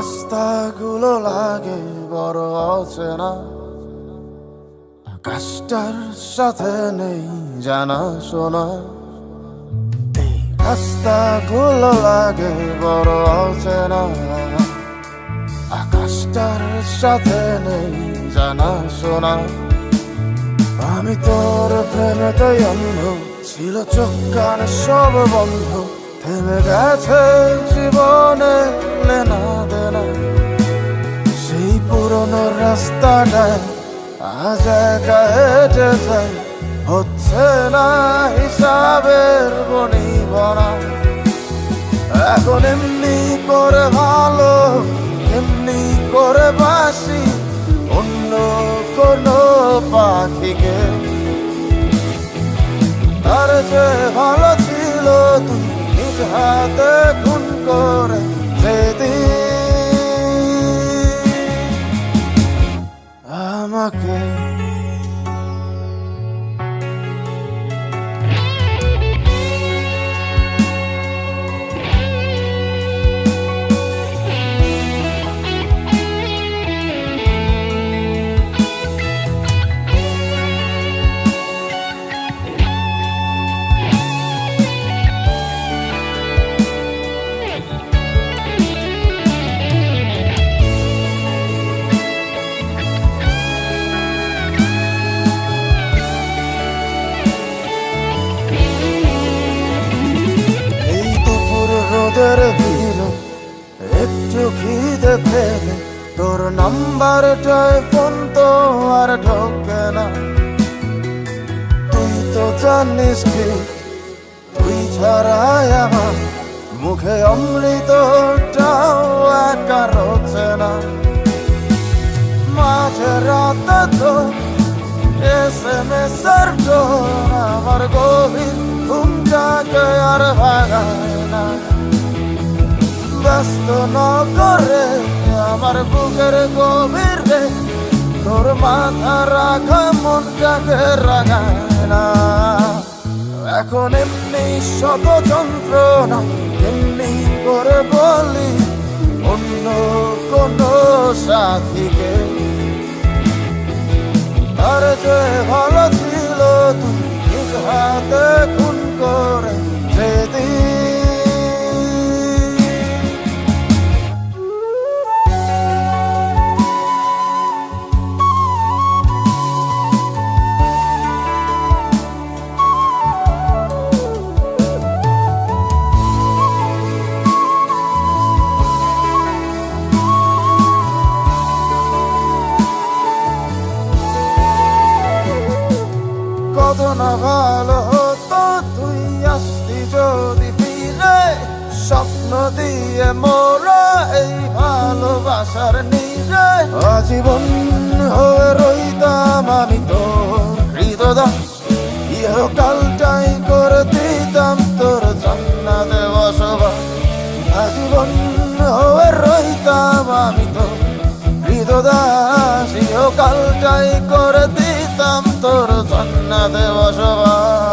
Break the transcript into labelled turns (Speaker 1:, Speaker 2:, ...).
Speaker 1: রাস্তাগুলো লাগে বড় অচেনা। আকাশটার সাথে নেই জানা শোনা। রাস্তাগুলো লাগে বড় অচেনা। আকাশটার সাথে নেই জানা শোনা। আমি তোর প্রেমেতে অন্ধ, ছিল চোখ সব বন্ধ। থেমে গেছে জীবনে রাস্তাটায় আজ একা হেঁটে হচ্ছে না হিসাবের বনি বনা। এখন এমনি করে ভালো, এমনি করে বাসি, অন্য কোনো পাখিকে। তার যে ভালো ছিল তুই নিজ হাতে খুন করে রোদের ভিড়, একটু খিদে পেলে তোর নাম্বারটায় ফোন তো আর ঢোকে না। তুই তো জানিস কি, তুই ছাড়ায় আমার মুখে অমৃতটাও একা রোচে না। মাঝে রাতে তো এস আমার গভীর আর ভাগায় না ব্যস্ত করে আমার বুকের গভীর রে তোর মাথা রাখা মনটাকে রাগায় না। এখন এমনি শত যন্ত্রণা, এমনি করে বলি অন্য কোনো সাথীকে। তার যে ভালো ছিল নিজ হাতে কত না ভালো হতো, তুই আসতি যদি ফিরে, স্বপ্ন দিয়ে মোরা এই ভালোবাসার নিরে। আজীবন হয়ে রইতাম আমি তোর হৃদয় ইহকালটাই করে দিতাম তোর জান্নাতে বসবাস। আজীবন হয়ে রইতাম আমি তোর হৃদদাস ইহকালটাই করে দিতাম করতাম তোর জন্য দেব সবার